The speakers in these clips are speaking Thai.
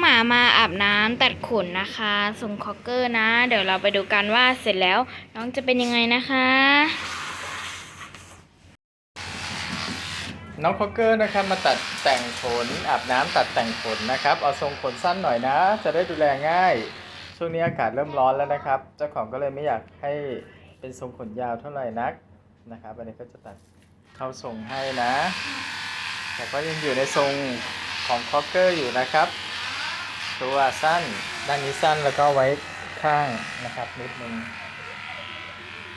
หมามาอาบน้ำตัดขนนะคะส่งคอกเกอร์นะ เดี๋ยวเราไปดูกันว่าเสร็จแล้วน้องจะเป็นยังไงนะคะ น้องคอกเกอร์นะครับมาตัดแต่งขนอาบน้ำตัดแต่งขนนะครับ เอาทรงขนสั้นหน่อยนะ จะได้ดูแลง่าย ช่วงนี้อากาศเริ่มร้อนแล้วนะครับ เจ้าของก็เลยไม่อยากให้เป็นทรงขนยาวเท่าไหร่นักนะครับอันนี้ก็จะตัดเข้าทรงให้นะ แต่ก็ยังอยู่ในทรงของคอกเกอร์อยู่นะครับ ตัวสั้นด้านนี้สั้นแล้วก็ไว้ข้างนะครับนิดนึง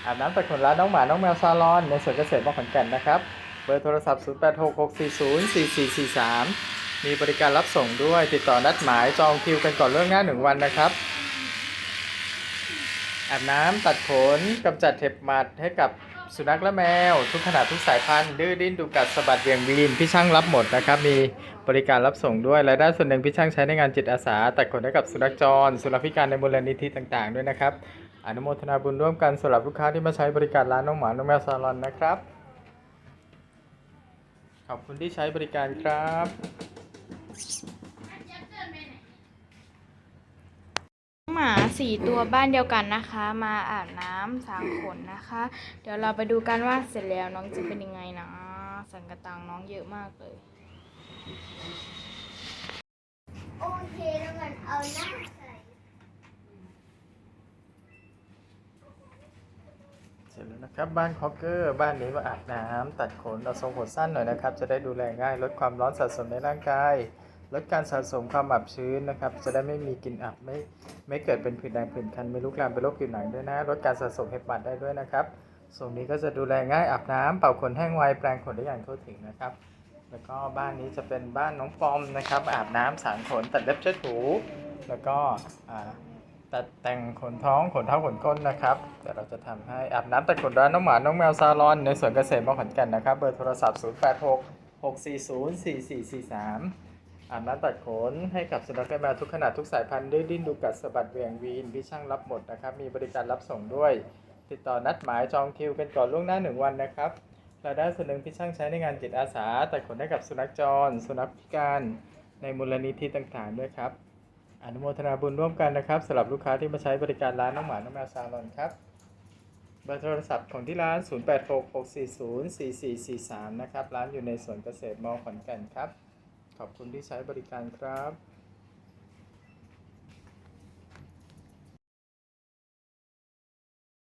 อาบน้ำตัดขนร้านน้องหมาน้องแมวซาลอน ในสวนเกษตรบ้านขอนแก่นนะครับ เบอร์โทรศัพท์ 0866404443 มีบริการรับส่งด้วยติดต่อนัดหมายจองคิวกันก่อนล่วงหน้าหนึ่งวันนะครับอาบน้ำตัดขนกำจัดเห็บหมัดให้กับสุนัขและแมว ทุกขนาดทุกสายพันธุ์ดื้อดิ้นดุกัดสะบัดเบี่ยงบีนพี่ช่างรับหมดนะครับมี บริการรับส่งด้วยรายได้ส่วนหนึ่งพี่ช่างใช้ในงานจิตอาสา ตัดขนให้กับสุนัขจร สุนัขพิการในมูลนิธิต่างๆ ด้วยนะครับ อนุโมทนาบุญร่วมกันสำหรับลูกค้าที่มาใช้บริการร้านน้องหมา น้องแมวซาลอนนะครับ ขอบคุณที่ใช้บริการครับหมาสี่ตัวบ้านเดียวกันนะคะ มาอาบน้ำสางขนนะคะ เดี๋ยวเราไปดูกันว่าเสร็จแล้วน้องจะเป็นยังไงนะ สังกตังน้องเยอะมากเลย โอเคแล้วมันเอาหน้าใส่เสร็จแล้วนะครับบ้านคอกเกอร์บ้านนี้มาอาบน้ำตัดขนเอาทรงขนสั้นหน่อยนะครับ จะได้ดูแลง่ายลดความร้อนสะสมในร่างกาย ลดการสะสมความอับชื้นนะครับ จะได้ไม่มีกลิ่นอับไม่ไม่เกิดเป็นผื่นแดงผื่นคันไม่ลุกลามเป็นโรคผิวหนังด้วยนะลดการสะสมเห็บหมัดได้ด้วยนะครับทรงนี้ก็จะดูแลง่ายอาบน้ำเป่าขนแห้งไวแปรงขนได้อย่างทั่วถึงนะครับ แล้วก็บ้านนี้จะเป็นบ้านน้องปอมนะครับ อาบน้ำสางขนตัดเล็บเช็ดหูแล้วก็ตัดแต่งขนท้องขนเท้าขนก้นนะครับเดี๋ยวเราจะทำให้อาบน้ำตัดขนร้านน้องหมา น้องแมวซาลอน ในสวนเกษตรบาขอนแก่นนะครับ เบอร์โทรศัพท์ 0 8 6 6 4 0 4 4 4 3อาบน้ำตัดขนให้กับสุนัขและแมวทุกขนาดทุกสายพันธุ์ดื้อดิ้นดูกัดสะบัดเวียงวีนพี่ช่างรับหมดนะครับ มีบริการรับส่งด้วย ติดต่อนัดหมายจองคิวกันก่อนล่วงหน้าหนึ่งวันนะครับ รายได้ส่วนหนึ่งพี่ช่างใช้ในงานจิตอาสาแตัดขนให้กับสุนัขจร สุนัขพิการในมูลนิธิต่างๆด้วยครับ อนุโมทนาบุญร่วมกันนะครับสำหรับลูกค้าที่มาใช้บริการร้านน้องหมา น้องแมวซาลอนครับเบอร์โทรศัพท์ของที่ร้าน 0866404443 นะครับ ร้านอยู่ในสวนเกษตรมอขอนแก่นครับ ขอบคุณที่ใช้บริการครับ